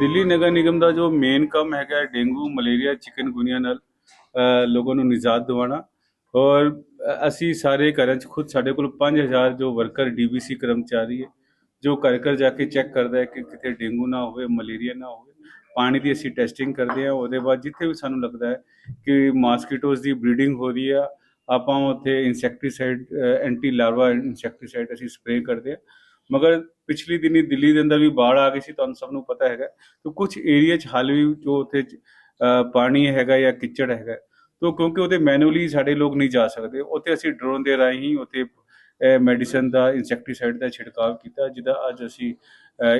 ਦਿੱਲੀ ਨਗਰ ਨਿਗਮ ਦਾ ਜੋ ਮੇਨ ਕੰਮ ਹੈਗਾ ਡੇਂਗੂ, ਮਲੇਰੀਆ ਚਿਕਨਗੁਨੀਆ ਨਾਲ ਲੋਕਾਂ ਨੂੰ ਨਿਜਾਤ ਦਿਵਾਉਣਾ। ਔਰ ਅਸੀਂ ਸਾਰੇ ਘਰਾਂ 'ਚ ਖੁਦ ਸਾਡੇ ਕੋਲ 5000 ਜੋ ਵਰਕਰ ਡੀਬੀਸੀ ਕਰਮਚਾਰੀ ਹੈ, ਜੋ ਘਰ ਘਰ ਜਾ ਕੇ ਚੈੱਕ ਕਰਦਾ ਹੈ ਕਿ ਕਿਤੇ ਡੇਂਗੂ ਨਾ ਹੋਵੇ, ਮਲੇਰੀਆ ਨਾ ਹੋਵੇ। ਪਾਣੀ ਦੀ ਅਸੀਂ ਟੈਸਟਿੰਗ ਕਰਦੇ ਹਾਂ, ਉਹਦੇ ਬਾਅਦ ਜਿੱਥੇ ਵੀ ਸਾਨੂੰ ਲੱਗਦਾ ਹੈ ਕਿ ਮਾਸਕੀਟੋਜ਼ ਦੀ ਬਰੀਡਿੰਗ ਹੋ ਰਹੀ ਆ, ਆਪਾਂ ਉੱਥੇ ਇਨਸੈਕਟੀਸਾਈਡ ਐਂਟੀ ਲਾਰਵਾ ਇਨਸੈਕਟੀਸਾਈਡ ਅਸੀਂ ਸਪਰੇਅ ਕਰਦੇ ਹਾਂ। ਮਗਰ ਪਿਛਲੀ ਦਿਨੀ ਦਿੱਲੀ ਦੇ ਅੰਦਰ ਵੀ ਬਾੜ ਆ ਗਈ ਸੀ, ਤੁਹਾਨੂੰ ਸਭ ਨੂੰ ਪਤਾ ਹੈਗਾ। ਤਾਂ ਕੁਝ ਏਰੀਆ 'ਚ ਹਾਲ ਵੀ ਜੋ ਉੱਥੇ ਪਾਣੀ ਹੈਗਾ ਜਾਂ ਕਿਚੜ ਹੈਗਾ, ਤੋ ਕਿਉਂਕਿ ਉਹਦੇ ਮੈਨੂਅਲੀ ਸਾਡੇ ਲੋਕ ਨਹੀਂ ਜਾ ਸਕਦੇ, ਉੱਥੇ ਅਸੀਂ ਡਰੋਨ ਦੇ ਰਾਹੀਂ ਉੱਥੇ ਮੈਡੀਸਨ ਦਾ ਇਨਸੈਕਟੀਸਾਈਡ ਦਾ ਛਿੜਕਾਅ ਕੀਤਾ ਜਿਹਦਾ ਅੱਜ ਅਸੀਂ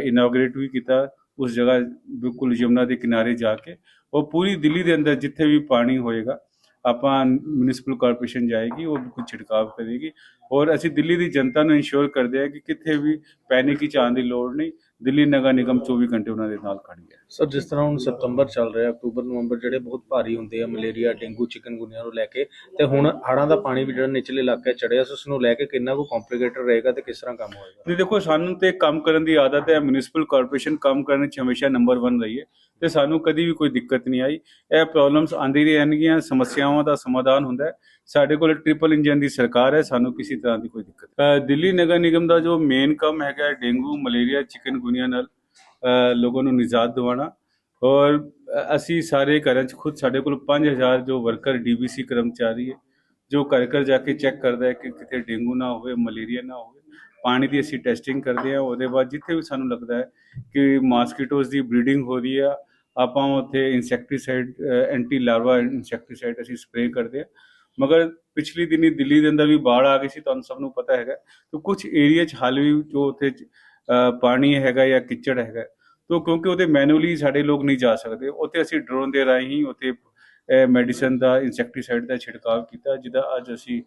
ਇਨੋਗ੍ਰੇਟ ਵੀ ਕੀਤਾ, ਉਸ ਜਗ੍ਹਾ ਬਿਲਕੁਲ ਯਮੁਨਾ ਦੇ ਕਿਨਾਰੇ ਜਾ ਕੇ। ਉਹ ਪੂਰੀ ਦਿੱਲੀ ਦੇ ਅੰਦਰ ਜਿੱਥੇ ਵੀ ਪਾਣੀ ਹੋਏਗਾ ਆਪਾਂ ਮਿਊਨਿਸਪਲ ਕਾਰਪੋਰੇਸ਼ਨ ਜਾਏਗੀ, ਉਹ ਬਿਲਕੁਲ ਛਿੜਕਾਅ ਕਰੇਗੀ। ਔਰ ਅਸੀਂ ਦਿੱਲੀ ਦੀ ਜਨਤਾ ਨੂੰ ਇਨਸ਼ੋਰ ਕਰਦੇ ਹਾਂ ਕਿ ਕਿੱਥੇ ਵੀ ਪੈਨਿਕ ਹੀ ਆਉਣ ਦੀ ਲੋੜ ਨਹੀਂ। ਦਿੱਲੀ ਨਗਰ ਨਿਗਮ 24 ਘੰਟੇ ਉਹਨਾਂ ਦੇ ਨਾਲ ਖੜੀ ਹੈ। ਸਰ ਜਿਸ ਤਰ੍ਹਾਂ ਹੁਣ ਸਤੰਬਰ ਚੱਲ ਰਿਹਾ ਅਕਤੂਬਰ ਨਵੰਬਰ ਜਿਹੜੇ ਬਹੁਤ ਭਾਰੀ ਹੁੰਦੇ ਆ ਮਲੇਰੀਆ ਡੇਂਗੂ ਚਿਕਨਗੁਨੀਆ ਨੂੰ ਲੈ ਕੇ ਤੇ ਹੁਣ ਹੜ੍ਹਾਂ ਦਾ ਪਾਣੀ ਵੀ ਜਿਹੜਾ ਨਿਚਲੇ ਇਲਾਕੇ ਚੜਿਆ ਸੋ ਉਸ ਨੂੰ ਲੈ ਕੇ ਕਿੰਨਾ ਕੁ ਕੰਪਲਿਕੇਟਡ ਰਹੇਗਾ ਤੇ ਕਿਸ ਤਰ੍ਹਾਂ ਕੰਮ ਹੋਏਗਾ? ਨਹੀਂ ਦੇਖੋ ਸਾਨੂੰ ਤੇ ਕੰਮ ਕਰਨ ਦੀ ਆਦਤ ਹੈ ਮਿਊਨਿਸਪਲ ਕਾਰਪੋਰੇਸ਼ਨ ਕੰਮ ਕਰਨ 'ਚ ਹਮੇਸ਼ਾ ਨੰਬਰ 1 ਰਹੀ ਹੈ ਤੇ ਸਾਨੂੰ ਕਦੀ ਵੀ ਕੋਈ ਦਿੱਕਤ ਨਹੀਂ ਆਈ। ਇਹ ਪ੍ਰੋਬਲਮਸ ਆਂਦੀ ਰਹਿਣਗੀਆਂ ਸਮੱਸਿਆਵਾਂ ਦਾ ਸਮਾਧਾਨ ਹੁੰਦਾ ਹੈ ਸਾਡੇ ਕੋਲ ਟ੍ਰਿਪਲ ਇੰਜਨ ਦੀ ਸਰਕਾਰ ਹੈ, ਸਾਨੂੰ ਕਿਸੇ ਤਰ੍ਹਾਂ ਦੀ ਕੋਈ ਦਿੱਕਤ ਦਿੱਲੀ ਨਗਰ ਨਿਗਮ ਦਾ ਜੋ ਮੇਨ ਕੰਮ ਹੈਗਾ ਡੇਂਗੂ, ਮਲੇਰੀਆ ਚਿਕਨਗੁਨੀਆ ਨਾਲ ਲੋਕਾਂ ਨੂੰ ਨਿਜਾਤ ਦਿਵਾਉਣਾ। ਔਰ ਅਸੀਂ ਸਾਰੇ ਘਰਾਂ 'ਚ ਖੁਦ ਸਾਡੇ ਕੋਲ 5000 ਜੋ ਵਰਕਰ ਡੀਬੀਸੀ ਕਰਮਚਾਰੀ ਹੈ, ਜੋ ਘਰ ਘਰ ਜਾ ਕੇ ਚੈੱਕ ਕਰਦਾ ਹੈ ਕਿ ਕਿਤੇ ਡੇਂਗੂ ਨਾ ਹੋਵੇ, ਮਲੇਰੀਆ ਨਾ ਹੋਵੇ। ਪਾਣੀ ਦੀ ਅਸੀਂ ਟੈਸਟਿੰਗ ਕਰਦੇ ਹਾਂ, ਉਹਦੇ ਬਾਅਦ ਜਿੱਥੇ ਵੀ ਸਾਨੂੰ ਲੱਗਦਾ ਹੈ ਕਿ ਮਾਸਕੀਟੋਜ਼ ਦੀ ਬਰੀਡਿੰਗ ਹੋ ਰਹੀ ਆ, ਆਪਾਂ ਉੱਥੇ ਇਨਸੈਕਟੀਸਾਈਡ ਐਂਟੀ ਲਾਰਵਾ ਇਨਸੈਕਟੀਸਾਈਡ ਅਸੀਂ ਸਪਰੇਅ ਕਰਦੇ ਹਾਂ। ਮਗਰ ਪਿਛਲੀ ਦਿਨੀ ਦਿੱਲੀ ਦੇ ਅੰਦਰ ਵੀ ਬਾੜ ਆ ਗਈ ਸੀ, ਤੁਹਾਨੂੰ ਸਭ ਨੂੰ ਪਤਾ ਹੈਗਾ। ਤਾਂ ਕੁਝ ਏਰੀਆ 'ਚ ਹਾਲ ਵੀ ਜੋ ਉੱਥੇ ਪਾਣੀ ਹੈਗਾ ਜਾਂ ਕਿਚੜ ਹੈਗਾ, ਤੋ ਕਿਉਂਕਿ ਉਹਦੇ ਮੈਨੂਅਲੀ ਸਾਡੇ ਲੋਕ ਨਹੀਂ ਜਾ ਸਕਦੇ। ਉੱਥੇ ਅਸੀਂ ਡਰੋਨ ਦੇ ਰਾਹੀਂ ਹੀ ਉੱਥੇ ਮੈਡੀਸਨ ਦਾ ਇਨਸੈਕਟੀਸਾਈਡ ਦਾ ਛਿੜਕਾਅ ਕੀਤਾ ਜਿਹਦਾ ਅੱਜ ਅਸੀਂ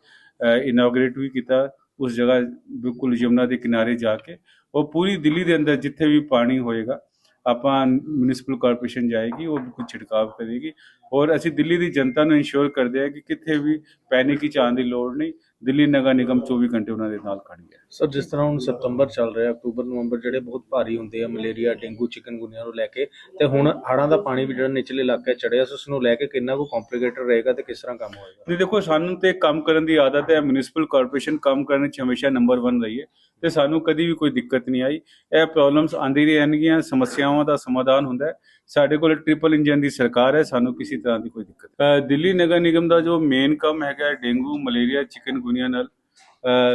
ਇਨੋਗ੍ਰੇਟ ਵੀ ਕੀਤਾ ਉਸ ਜਗ੍ਹਾ ਬਿਲਕੁਲ ਯਮੁਨਾ ਦੇ ਕਿਨਾਰੇ ਜਾ ਕੇ। ਉਹ ਪੂਰੀ ਦਿੱਲੀ ਦੇ ਅੰਦਰ ਜਿੱਥੇ ਵੀ ਪਾਣੀ ਹੋਏਗਾ ਆਪਾਂ ਮਿਊਨਿਸਪਲ ਕਾਰਪੋਰੇਸ਼ਨ ਜਾਏਗੀ, ਉਹ ਬਿਲਕੁਲ ਛਿੜਕਾਵ ਕਰੇਗੀ। ਔਰ ਅਸੀਂ ਦਿੱਲੀ ਦੀ ਜਨਤਾ ਨੂੰ ਇੰਸ਼ੋਰ ਕਰਦੇ ਹਾਂ ਕਿ ਕਿੱਥੇ ਵੀ ਪੈਨਿਕ ਵਿੱਚ ਆਉਣ ਦੀ ਲੋੜ ਨਹੀਂ। ਦਿੱਲੀ ਨਗਰ ਨਿਗਮ 24 ਘੰਟੇ ਉਹਨਾਂ ਦੇ ਨਾਲ ਖੜੀ ਹੈ। ਸਰ ਜਿਸ ਤਰ੍ਹਾਂ ਹੁਣ ਸਤੰਬਰ ਚੱਲ ਰਿਹਾ ਅਕਤੂਬਰ ਨਵੰਬਰ ਜਿਹੜੇ ਬਹੁਤ ਭਾਰੀ ਹੁੰਦੇ ਆ ਮਲੇਰੀਆ ਡੇਂਗੂ ਚਿਕਨਗੁਨੀਆ ਨੂੰ ਲੈ ਕੇ ਤੇ ਹੁਣ ਹੜ੍ਹਾਂ ਦਾ ਪਾਣੀ ਵੀ ਜਿਹੜਾ ਨਿਚਲੇ ਇਲਾਕੇ ਚੜਿਆ ਸੋ ਉਸ ਨੂੰ ਲੈ ਕੇ ਕਿੰਨਾ ਕੁ ਕੰਪਲਿਕੇਟਡ ਰਹੇਗਾ ਤੇ ਕਿਸ ਤਰ੍ਹਾਂ ਕੰਮ ਹੋਏਗਾ? ਨਹੀਂ ਦੇਖੋ ਸਾਨੂੰ ਤੇ ਕੰਮ ਕਰਨ ਦੀ ਆਦਤ ਹੈ ਮਿਊਨਿਸਪਲ ਕਾਰਪੋਰੇਸ਼ਨ ਕੰਮ ਕਰਨ 'ਚ ਹਮੇਸ਼ਾ ਨੰਬਰ 1 ਰਹੀ ਹੈ ਤੇ ਸਾਨੂੰ ਕਦੀ ਵੀ ਕੋਈ ਦਿੱਕਤ ਨਹੀਂ ਆਈ। ਇਹ ਪ੍ਰੋਬਲਮਸ ਆਂਦੀ ਰਹਿਣਗੀਆਂ ਸਮੱਸਿਆਵਾਂ ਦਾ ਸਮਾਧਾਨ ਹੁੰਦਾ ਹੈ ਸਾਡੇ ਕੋਲ ਟ੍ਰਿਪਲ ਇੰਜਨ ਦੀ ਸਰਕਾਰ ਹੈ, ਸਾਨੂੰ ਕਿਸੇ ਤਰ੍ਹਾਂ ਦੀ ਕੋਈ ਦਿੱਕਤ ਦਿੱਲੀ ਨਗਰ ਨਿਗਮ ਦਾ ਜੋ ਮੇਨ ਕੰਮ ਹੈਗਾ ਡੇਂਗੂ, ਮਲੇਰੀਆ ਚਿਕਨਗੁਨੀਆ ਨਾਲ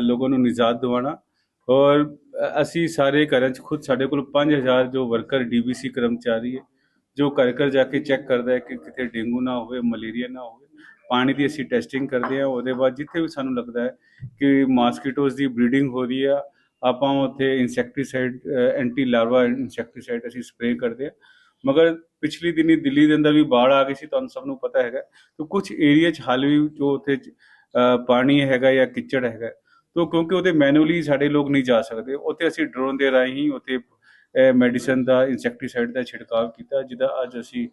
ਲੋਕਾਂ ਨੂੰ ਨਿਜਾਤ ਦਿਵਾਉਣਾ। ਔਰ ਅਸੀਂ ਸਾਰੇ ਘਰਾਂ 'ਚ ਖੁਦ ਸਾਡੇ ਕੋਲ 5000 ਜੋ ਵਰਕਰ ਡੀਬੀਸੀ ਕਰਮਚਾਰੀ ਹੈ, ਜੋ ਘਰ ਘਰ ਜਾ ਕੇ ਚੈੱਕ ਕਰਦਾ ਹੈ ਕਿ ਕਿਤੇ ਡੇਂਗੂ ਨਾ ਹੋਵੇ, ਮਲੇਰੀਆ ਨਾ ਹੋਵੇ। ਪਾਣੀ ਦੀ ਅਸੀਂ ਟੈਸਟਿੰਗ ਕਰਦੇ ਹਾਂ, ਉਹਦੇ ਬਾਅਦ ਜਿੱਥੇ ਵੀ ਸਾਨੂੰ ਲੱਗਦਾ ਹੈ ਕਿ ਮਾਸਕੀਟੋਜ਼ ਦੀ ਬਰੀਡਿੰਗ ਹੋ ਰਹੀ ਆ, ਆਪਾਂ ਉੱਥੇ ਇਨਸੈਕਟੀਸਾਈਡ ਐਂਟੀ ਲਾਰਵਾ ਇਨਸੈਕਟੀਸਾਈਡ ਅਸੀਂ ਸਪਰੇਅ ਕਰਦੇ ਹਾਂ। ਮਗਰ ਪਿਛਲੀ ਦਿਨੀ ਦਿੱਲੀ ਦੇ ਅੰਦਰ ਵੀ ਬਾੜ ਆ ਗਈ ਸੀ, ਤੁਹਾਨੂੰ ਸਭ ਨੂੰ ਪਤਾ ਹੈਗਾ। ਤਾਂ ਕੁਝ ਏਰੀਆ 'ਚ ਹਾਲ ਵੀ ਜੋ ਉੱਥੇ ਪਾਣੀ ਹੈਗਾ ਜਾਂ ਕਿਚੜ ਹੈਗਾ, ਤੋ ਕਿਉਂਕਿ ਉਹਦੇ ਮੈਨੂਅਲੀ ਸਾਡੇ ਲੋਕ ਨਹੀਂ ਜਾ ਸਕਦੇ, ਉੱਥੇ ਅਸੀਂ ਡਰੋਨ ਦੇ ਰਾਹੀਂ ਉੱਥੇ ਮੈਡੀਸਨ ਦਾ ਇਨਸੈਕਟੀਸਾਈਡ ਦਾ ਛਿੜਕਾਅ ਕੀਤਾ ਜਿਹਦਾ ਅੱਜ ਅਸੀਂ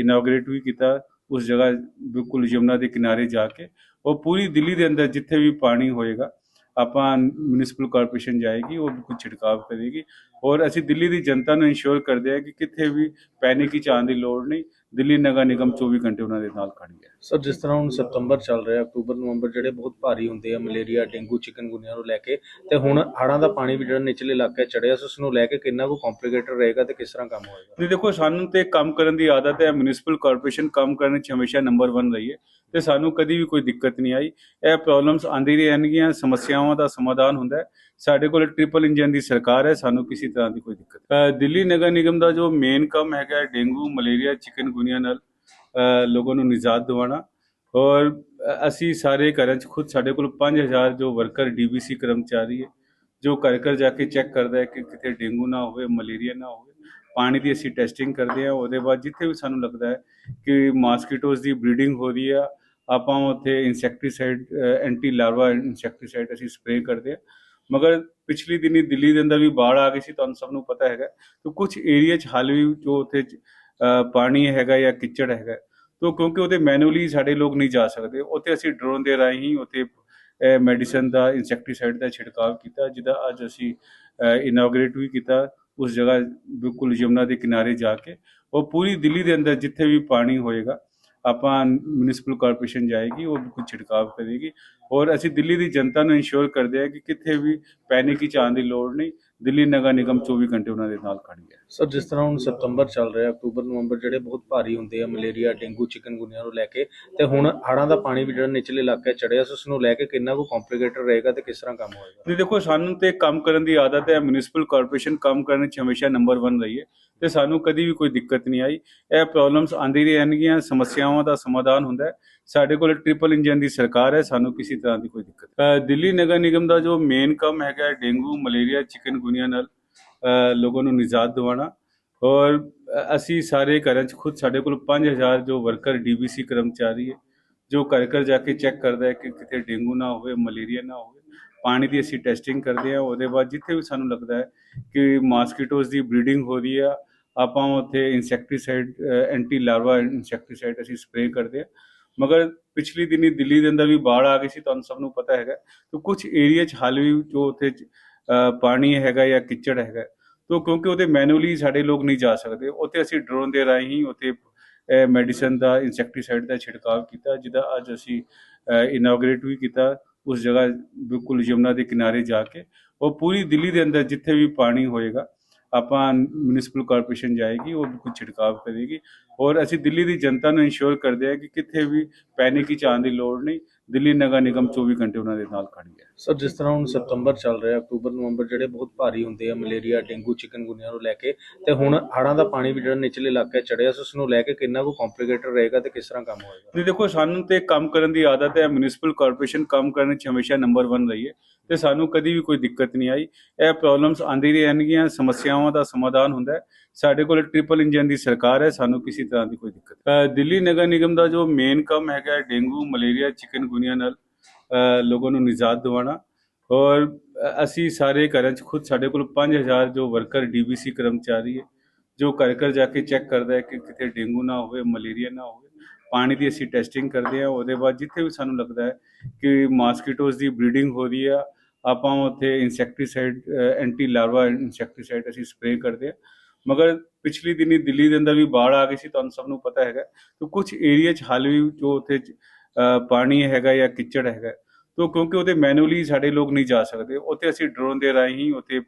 ਇਨੋਗ੍ਰੇਟ ਵੀ ਕੀਤਾ, ਉਸ ਜਗ੍ਹਾ ਬਿਲਕੁਲ ਯਮੁਨਾ ਦੇ ਕਿਨਾਰੇ ਜਾ ਕੇ। ਉਹ ਪੂਰੀ ਦਿੱਲੀ ਦੇ ਅੰਦਰ ਜਿੱਥੇ ਵੀ ਪਾਣੀ ਹੋਏਗਾ ਆਪਾਂ ਮਿਊਨਿਸਪਲ ਕਾਰਪੋਰੇਸ਼ਨ ਜਾਏਗੀ, ਉਹ ਬਿਲਕੁਲ ਛਿੜਕਾਅ ਕਰੇਗੀ। ਔਰ ਅਸੀਂ ਦਿੱਲੀ ਦੀ ਜਨਤਾ ਨੂੰ ਇਨਸ਼ੋਰ ਕਰਦੇ ਹਾਂ ਕਿ ਕਿੱਥੇ ਵੀ ਪੈਨਿਕ ਵਿੱਚ ਆਉਣ ਦੀ ਲੋੜ ਨਹੀਂ। ਦਿੱਲੀ ਨਗਰ ਨਿਗਮ 24 ਘੰਟੇ ਉਹਨਾਂ ਦੇ ਨਾਲ ਖੜੀ ਹੈ। ਸਰ ਜਿਸ ਤਰ੍ਹਾਂ ਹੁਣ ਸਤੰਬਰ ਚੱਲ ਰਿਹਾ ਅਕਤੂਬਰ ਨਵੰਬਰ ਜਿਹੜੇ ਬਹੁਤ ਭਾਰੀ ਹੁੰਦੇ ਆ ਮਲੇਰੀਆ ਡੇਂਗੂ ਚਿਕਨਗੁਨੀਆ ਨੂੰ ਲੈ ਕੇ ਤੇ ਹੁਣ ਹੜ੍ਹਾਂ ਦਾ ਪਾਣੀ ਵੀ ਜਿਹੜਾ ਨਿਚਲੇ ਇਲਾਕੇ ਚੜਿਆ ਸੋ ਉਸ ਨੂੰ ਲੈ ਕੇ ਕਿੰਨਾ ਕੁ ਕੰਪਲਿਕੇਟਡ ਰਹੇਗਾ ਤੇ ਕਿਸ ਤਰ੍ਹਾਂ ਕੰਮ ਹੋਏਗਾ? ਨਹੀਂ ਦੇਖੋ ਸਾਨੂੰ ਤੇ ਕੰਮ ਕਰਨ ਦੀ ਆਦਤ ਹੈ ਮਿਊਨਿਸਪਲ ਕਾਰਪੋਰੇਸ਼ਨ ਕੰਮ ਕਰਨ 'ਚ ਹਮੇਸ਼ਾ ਨੰਬਰ 1 ਰਹੀ ਹੈ ਤੇ ਸਾਨੂੰ ਕਦੀ ਵੀ ਕੋਈ ਦਿੱਕਤ ਨਹੀਂ ਆਈ। ਇਹ ਪ੍ਰੋਬਲਮਸ ਆਂਦੀ ਰਹਿਣਗੀਆਂ ਸਮੱਸਿਆਵਾਂ ਦਾ ਸਮਾਧਾਨ ਹੁੰਦਾ ਹੈ ਸਾਡੇ ਕੋਲ ਟ੍ਰਿਪਲ ਇੰਜਨ ਦੀ ਸਰਕਾਰ ਹੈ, ਸਾਨੂੰ ਕਿਸੇ ਤਰ੍ਹਾਂ ਦੀ ਕੋਈ ਦਿੱਕਤ ਦਿੱਲੀ ਨਗਰ ਨਿਗਮ ਦਾ ਜੋ ਮੇਨ ਕੰਮ ਹੈਗਾ ਡੇਂਗੂ, ਮਲੇਰੀਆ ਚਿਕਨਗੁਨੀਆ ਨਾਲ ਲੋਕਾਂ ਨੂੰ ਨਿਜਾਤ ਦਿਵਾਉਣਾ। ਔਰ ਅਸੀਂ ਸਾਰੇ ਘਰਾਂ 'ਚ ਖੁਦ ਸਾਡੇ ਕੋਲ 5000 ਜੋ ਵਰਕਰ ਡੀਬੀਸੀ ਕਰਮਚਾਰੀ ਹੈ, ਜੋ ਘਰ ਘਰ ਜਾ ਕੇ ਚੈੱਕ ਕਰਦਾ ਹੈ ਕਿ ਕਿਤੇ ਡੇਂਗੂ ਨਾ ਹੋਵੇ, ਮਲੇਰੀਆ ਨਾ ਹੋਵੇ। ਪਾਣੀ ਦੀ ਅਸੀਂ ਟੈਸਟਿੰਗ ਕਰਦੇ ਹਾਂ, ਉਹਦੇ ਬਾਅਦ ਜਿੱਥੇ ਵੀ ਸਾਨੂੰ ਲੱਗਦਾ ਹੈ ਕਿ ਮਾਸਕੀਟੋਜ਼ ਦੀ ਬਰੀਡਿੰਗ ਹੋ ਰਹੀ ਆ, ਆਪਾਂ ਉੱਥੇ ਇਨਸੈਕਟੀਸਾਈਡ ਐਂਟੀ ਲਾਰਵਾ ਇਨਸੈਕਟੀਸਾਈਡ ਅਸੀਂ ਸਪਰੇਅ ਕਰਦੇ ਹਾਂ। ਮਗਰ ਪਿਛਲੀ ਦਿਨੀ ਦਿੱਲੀ ਦੇ ਅੰਦਰ ਵੀ ਬਾੜ ਆ ਗਈ ਸੀ, ਤੁਹਾਨੂੰ ਸਭ ਨੂੰ ਪਤਾ ਹੈਗਾ। ਤਾਂ ਕੁਝ ਏਰੀਆ 'ਚ ਹਾਲ ਵੀ ਜੋ ਉੱਥੇ ਪਾਣੀ ਹੈਗਾ ਜਾਂ ਕਿਚੜ ਹੈਗਾ, ਤੋ ਕਿਉਂਕਿ ਉਹਦੇ ਮੈਨੂਅਲੀ ਸਾਡੇ ਲੋਕ ਨਹੀਂ ਜਾ ਸਕਦੇ। ਉੱਥੇ ਅਸੀਂ ਡਰੋਨ ਦੇ ਰਾਹੀਂ ਉੱਥੇ ਮੈਡੀਸਨ ਦਾ ਇਨਸੈਕਟੀਸਾਈਡ ਦਾ ਛਿੜਕਾਅ ਕੀਤਾ ਜਿਹਦਾ ਅੱਜ ਅਸੀਂ ਇਨੋਗ੍ਰੇਟ ਵੀ ਕੀਤਾ, ਉਸ ਜਗ੍ਹਾ ਬਿਲਕੁਲ ਯਮੁਨਾ ਦੇ ਕਿਨਾਰੇ ਜਾ ਕੇ। ਉਹ ਪੂਰੀ ਦਿੱਲੀ ਦੇ ਅੰਦਰ ਜਿੱਥੇ ਵੀ ਪਾਣੀ ਹੋਏਗਾ ਆਪਾਂ ਮਿਊਨਿਸਪਲ ਕਾਰਪੋਰੇਸ਼ਨ ਜਾਏਗੀ ਉਹ ਬਿਲਕੁਲ ਛਿੜਕਾਵ ਕਰੇਗੀ। ਔਰ ਅਸੀਂ ਦਿੱਲੀ ਦੀ ਜਨਤਾ ਨੂੰ ਇਨਸ਼ੋਰ ਕਰਦੇ ਹਾਂ ਕਿ ਕਿੱਥੇ ਵੀ ਪੈਨਿਕ ਵਿੱਚ ਆਉਣ ਦੀ ਲੋੜ ਨਹੀਂ। ਦਿੱਲੀ ਨਗਰ ਨਿਗਮ 24 ਘੰਟੇ ਉਹਨਾਂ ਦੇ ਨਾਲ ਖੜੀ ਹੈ। ਸਰ ਜਿਸ ਤਰ੍ਹਾਂ ਹੁਣ ਸਤੰਬਰ ਚੱਲ ਰਿਹਾ ਅਕਤੂਬਰ ਨਵੰਬਰ ਜਿਹੜੇ ਬਹੁਤ ਭਾਰੀ ਹੁੰਦੇ ਆ ਮਲੇਰੀਆ ਡੇਂਗੂ ਚਿਕਨਗੁਨੀਆ ਨੂੰ ਲੈ ਕੇ ਤੇ ਹੁਣ ਹੜ੍ਹਾਂ ਦਾ ਪਾਣੀ ਵੀ ਜਿਹੜਾ ਨਿਚਲੇ ਇਲਾਕੇ ਚੜਿਆ ਸੋ ਉਸ ਨੂੰ ਲੈ ਕੇ ਕਿੰਨਾ ਕੁ ਕੰਪਲਿਕੇਟਡ ਰਹੇਗਾ ਤੇ ਕਿਸ ਤਰ੍ਹਾਂ ਕੰਮ ਹੋਏਗਾ? ਨਹੀਂ ਦੇਖੋ ਸਾਨੂੰ ਤੇ ਕੰਮ ਕਰਨ ਦੀ ਆਦਤ ਹੈ। ਮਿਊਨਿਸਪਲ ਕਾਰਪੋਰੇਸ਼ਨ ਕੰਮ ਕਰਨ 'ਚ ਹਮੇਸ਼ਾ ਨੰਬਰ 1 ਰਹੀ ਹੈ। ਤੇ ਸਾਨੂੰ ਕਦੀ ਵੀ ਕੋਈ ਦਿੱਕਤ ਨਹੀਂ ਆਈ। ਇਹ ਪ੍ਰੋਬਲਮਸ ਆਂਦੀ ਰਹਿਣਗੀਆਂ, ਸਮੱਸਿਆਵਾਂ ਦਾ ਸਮਾਧਾਨ ਹੁੰਦਾ ਸਾਡੇ ਕੋਲ ਟ੍ਰਿਪਲ ਇੰਜਨ ਦੀ ਸਰਕਾਰ ਹੈ, ਸਾਨੂੰ ਕਿਸੇ ਤਰ੍ਹਾਂ ਦੀ ਕੋਈ ਦਿੱਕਤ ਦਿੱਲੀ ਨਗਰ ਨਿਗਮ ਦਾ ਜੋ ਮੇਨ ਕੰਮ ਹੈਗਾ ਡੇਂਗੂ, ਮਲੇਰੀਆ ਚਿਕਨਗੁਨੀਆ ਨਾਲ ਲੋਕਾਂ ਨੂੰ ਨਿਜਾਤ ਦਿਵਾਉਣਾ। ਔਰ ਅਸੀਂ ਸਾਰੇ ਘਰਾਂ 'ਚ ਖੁਦ ਸਾਡੇ ਕੋਲ 5000 ਜੋ ਵਰਕਰ ਡੀਬੀਸੀ ਕਰਮਚਾਰੀ ਹੈ, ਜੋ ਘਰ ਘਰ ਜਾ ਕੇ ਚੈੱਕ ਕਰਦਾ ਹੈ ਕਿ ਕਿਤੇ ਡੇਂਗੂ ਨਾ ਹੋਵੇ, ਮਲੇਰੀਆ ਨਾ ਹੋਵੇ। ਪਾਣੀ ਦੀ ਅਸੀਂ ਟੈਸਟਿੰਗ ਕਰਦੇ ਹਾਂ, ਉਹਦੇ ਬਾਅਦ ਜਿੱਥੇ ਵੀ ਸਾਨੂੰ ਲੱਗਦਾ ਹੈ ਕਿ ਮਾਸਕੀਟੋਜ਼ ਦੀ ਬਰੀਡਿੰਗ ਹੋ ਰਹੀ ਆ, ਆਪਾਂ ਉੱਥੇ ਇਨਸੈਕਟੀਸਾਈਡ ਐਂਟੀ ਲਾਰਵਾ ਇਨਸੈਕਟੀਸਾਈਡ ਅਸੀਂ ਸਪਰੇਅ ਕਰਦੇ ਹਾਂ। ਮਗਰ ਪਿਛਲੀ ਦਿਨੀ ਦਿੱਲੀ ਦੇ ਅੰਦਰ ਵੀ ਬਾੜ ਆ ਗਈ ਸੀ, ਤੁਹਾਨੂੰ ਸਭ ਨੂੰ ਪਤਾ ਹੈਗਾ। ਤੇ ਕੁਝ ਏਰੀਆ 'ਚ ਹਾਲ ਵੀ ਜੋ ਉੱਥੇ ਪਾਣੀ ਹੈਗਾ ਜਾਂ ਕਿਚੜ ਹੈਗਾ, ਤੋ ਕਿਉਂਕਿ ਉਹਦੇ ਮੈਨੂਅਲੀ ਸਾਡੇ ਲੋਕ ਨਹੀਂ ਜਾ ਸਕਦੇ, ਉੱਥੇ ਅਸੀਂ ਡਰੋਨ ਦੇ ਰਾਹੀਂ ਉੱਥੇ ਮੈਡੀਸਨ ਦਾ ਇਨਸੈਕਟੀਸਾਈਡ ਦਾ ਛਿੜਕਾਅ ਕੀਤਾ, ਜਿਹਦਾ ਅੱਜ ਅਸੀਂ ਇਨੋਗ੍ਰੇਟ ਵੀ ਕੀਤਾ। ਉਸ ਜਗ੍ਹਾ ਬਿਲਕੁਲ ਯਮੁਨਾ ਦੇ ਕਿਨਾਰੇ ਜਾ ਕੇ, ਉਹ ਪੂਰੀ ਦਿੱਲੀ ਦੇ ਅੰਦਰ ਜਿੱਥੇ ਵੀ ਪਾਣੀ ਹੋਏਗਾ, ਆਪਾਂ ਮਿਊਨਿਸਪਲ ਕਾਰਪੋਰੇਸ਼ਨ ਜਾਏਗੀ, ਉਹ ਬਿਲਕੁਲ ਛਿੜਕਾਵ ਕਰੇਗੀ। ਔਰ ਅਸੀਂ ਦਿੱਲੀ ਦੀ ਜਨਤਾ ਨੂੰ ਇਨਸ਼ੋਰ ਕਰਦੇ ਹਾਂ ਕਿ ਕਿੱਥੇ ਵੀ ਪੈਨਿਕ ਵਿੱਚ ਆਉਣ ਦੀ ਲੋੜ ਨਹੀਂ। ਦਿੱਲੀ ਨਗਰ ਨਿਗਮ 24 ਘੰਟੇ ਉਹਨਾਂ ਦੇ ਨਾਲ ਖੜੀ ਹੈ। ਸਰ ਜਿਸ ਤਰ੍ਹਾਂ ਹੁਣ ਸਤੰਬਰ ਚੱਲ ਰਿਹਾ ਅਕਤੂਬਰ ਨਵੰਬਰ ਜਿਹੜੇ ਬਹੁਤ ਭਾਰੀ ਹੁੰਦੇ ਆ ਮਲੇਰੀਆ ਡੇਂਗੂ ਚਿਕਨਗੁਨੀਆ ਨੂੰ ਲੈ ਕੇ ਤੇ ਹੁਣ ਹੜ੍ਹਾਂ ਦਾ ਪਾਣੀ ਵੀ ਜਿਹੜਾ ਨਿਚਲੇ ਇਲਾਕੇ ਚੜਿਆ ਸੋ ਉਸ ਨੂੰ ਲੈ ਕੇ ਕਿੰਨਾ ਕੁ ਕੰਪਲਿਕੇਟਡ ਰਹੇਗਾ ਤੇ ਕਿਸ ਤਰ੍ਹਾਂ ਕੰਮ ਹੋਏਗਾ? ਨਹੀਂ ਦੇਖੋ ਸਾਨੂੰ ਤੇ ਕੰਮ ਕਰਨ ਦੀ ਆਦਤ ਹੈ ਮਿਊਨਿਸਪਲ ਕਾਰਪੋਰੇਸ਼ਨ ਕੰਮ ਕਰਨ 'ਚ ਹਮੇਸ਼ਾ ਨੰਬਰ 1 ਰਹੀ ਹੈ ਤੇ ਸਾਨੂੰ ਕਦੀ ਵੀ ਕੋਈ ਦਿੱਕਤ ਨਹੀਂ ਆਈ। ਇਹ ਪ੍ਰੋਬਲਮਸ ਆਂਦੀ ਰਹਿਣਗੀਆਂ ਸਮੱਸਿਆਵਾਂ ਦਾ ਸਮਾਧਾਨ ਹੁੰਦਾ ਹੈ। ਸਾਡੇ ਕੋਲ ਟ੍ਰਿਪਲ ਇੰਜਨ ਦੀ ਸਰਕਾਰ ਹੈ, ਸਾਨੂੰ ਕਿਸੇ ਤਰ੍ਹਾਂ ਦੀ ਕੋਈ ਦਿੱਕਤ ਦਿੱਲੀ ਨਗਰ ਨਿਗਮ ਦਾ ਜੋ ਮੇਨ ਕੰਮ ਹੈਗਾ ਡੇਂਗੂ, ਮਲੇਰੀਆ ਚਿਕਨਗੁਨੀਆ ਨਾਲ ਲੋਕਾਂ ਨੂੰ ਨਿਜਾਤ ਦਿਵਾਉਣਾ। ਔਰ ਅਸੀਂ ਸਾਰੇ ਘਰਾਂ 'ਚ ਖੁਦ ਸਾਡੇ ਕੋਲ 5000 ਜੋ ਵਰਕਰ ਡੀਬੀਸੀ ਕਰਮਚਾਰੀ ਹੈ, ਜੋ ਘਰ ਘਰ ਜਾ ਕੇ ਚੈੱਕ ਕਰਦਾ ਹੈ ਕਿ ਕਿਤੇ ਡੇਂਗੂ ਨਾ ਹੋਵੇ, ਮਲੇਰੀਆ ਨਾ ਹੋਵੇ। ਪਾਣੀ ਦੀ ਅਸੀਂ ਟੈਸਟਿੰਗ ਕਰਦੇ ਹਾਂ, ਉਹਦੇ ਬਾਅਦ ਜਿੱਥੇ ਵੀ ਸਾਨੂੰ ਲੱਗਦਾ ਹੈ ਕਿ ਮਾਸਕੀਟੋਜ਼ ਦੀ ਬਰੀਡਿੰਗ ਹੋ ਰਹੀ ਆ, ਆਪਾਂ ਉੱਥੇ ਇਨਸੈਕਟੀਸਾਈਡ ਐਂਟੀ ਲਾਰਵਾ ਇਨਸੈਕਟੀਸਾਈਡ ਅਸੀਂ ਸਪਰੇਅ ਕਰਦੇ ਹਾਂ। ਮਗਰ ਪਿਛਲੀ ਦਿਨੀ ਦਿੱਲੀ ਦੇ ਅੰਦਰ ਵੀ ਬਾੜ ਆ ਗਈ ਸੀ, ਤੁਹਾਨੂੰ ਸਭ ਨੂੰ ਪਤਾ ਹੈਗਾ। ਤੇ ਕੁਝ ਏਰੀਆ 'ਚ ਹਾਲ ਵੀ ਜੋ ਉੱਥੇ ਪਾਣੀ ਹੈਗਾ ਜਾਂ ਕਿਚੜ ਹੈਗਾ, ਤੋ ਕਿਉਂਕਿ ਉਹਦੇ ਮੈਨੂਅਲੀ ਸਾਡੇ ਲੋਕ ਨਹੀਂ ਜਾ ਸਕਦੇ। ਉੱਥੇ ਅਸੀਂ ਡਰੋਨ ਦੇ ਰਾਹੀਂ ਹੀ ਉੱਥੇ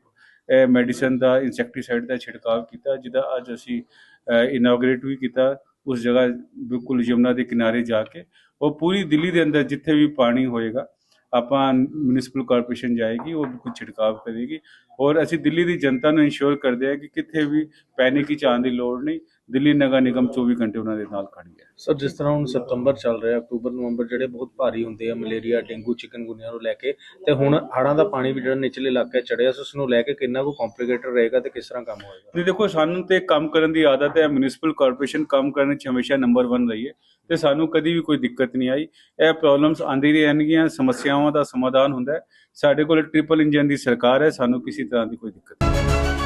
ਮੈਡੀਸਨ ਦਾ ਇਨਸੈਕਟੀਸਾਈਡ ਦਾ ਛਿੜਕਾਅ ਕੀਤਾ ਜਿਹਦਾ ਅੱਜ ਅਸੀਂ ਇਨੋਗ੍ਰੇਟ ਵੀ ਕੀਤਾ, ਉਸ ਜਗ੍ਹਾ ਬਿਲਕੁਲ ਯਮੁਨਾ ਦੇ ਕਿਨਾਰੇ ਜਾ ਕੇ। ਉਹ ਪੂਰੀ ਦਿੱਲੀ ਦੇ ਅੰਦਰ ਜਿੱਥੇ ਵੀ ਪਾਣੀ ਹੋਏਗਾ ਆਪਾਂ ਮਿਊਨਿਸਪਲ ਕਾਰਪੋਰੇਸ਼ਨ ਜਾਏਗੀ, ਉਹ ਬਿਲਕੁਲ ਛਿੜਕਾਅ ਕਰੇਗੀ। ਔਰ ਅਸੀਂ ਦਿੱਲੀ ਦੀ ਜਨਤਾ ਨੂੰ ਇਨਸ਼ੋਰ ਕਰਦੇ ਹਾਂ ਕਿ ਕਿੱਥੇ ਵੀ ਪੈਨਿਕ ਹੀ ਆਉਣ ਦੀ ਲੋੜ ਨਹੀਂ। ਦਿੱਲੀ ਨਗਰ ਨਿਗਮ 24 ਘੰਟੇ ਉਹਨਾਂ ਦੇ ਨਾਲ ਖੜੀ ਹੈ। ਸਰ ਜਿਸ ਤਰ੍ਹਾਂ ਹੁਣ ਸਤੰਬਰ ਚੱਲ ਰਿਹਾ ਅਕਤੂਬਰ ਨਵੰਬਰ ਜਿਹੜੇ ਬਹੁਤ ਭਾਰੀ ਹੁੰਦੇ ਆ ਮਲੇਰੀਆ ਡੇਂਗੂ ਚਿਕਨਗੁਨੀਆ ਨੂੰ ਲੈ ਕੇ ਤੇ ਹੁਣ ਹੜ੍ਹਾਂ ਦਾ ਪਾਣੀ ਵੀ ਜਿਹੜਾ ਨਿਚਲੇ ਇਲਾਕੇ ਚੜਿਆ ਸੋ ਉਸ ਨੂੰ ਲੈ ਕੇ ਕਿੰਨਾ ਕੁ ਕੰਪਲਿਕੇਟਡ ਰਹੇਗਾ ਤੇ ਕਿਸ ਤਰ੍ਹਾਂ ਕੰਮ ਹੋਏਗਾ? ਨਹੀਂ ਦੇਖੋ ਸਾਨੂੰ ਤੇ ਕੰਮ ਕਰਨ ਦੀ ਆਦਤ ਹੈ ਮਿਊਨਿਸਪਲ ਕਾਰਪੋਰੇਸ਼ਨ ਕੰਮ ਕਰਨ 'ਚ ਹਮੇਸ਼ਾ ਨੰਬਰ 1 ਰਹੀ ਹੈ ਤੇ ਸਾਨੂੰ ਕਦੀ ਵੀ ਕੋਈ ਦਿੱਕਤ ਨਹੀਂ ਆਈ। ਇਹ ਪ੍ਰੋਬਲਮਸ ਆਂਦੀ ਰਹਿਣਗੀਆਂ ਸਮੱਸਿਆਵਾਂ ਦਾ ਸਮਾਧਾਨ ਹੁੰਦਾ ਸਾਡੇ ਕੋਲ ਟ੍ਰਿਪਲ ਇੰਜਨ ਦੀ ਸਰਕਾਰ ਹੈ ਸਾਨੂੰ ਕਿਸੇ ਤਰ੍ਹਾਂ ਦੀ ਕੋਈ ਦਿੱਕਤ ਨਹੀਂ।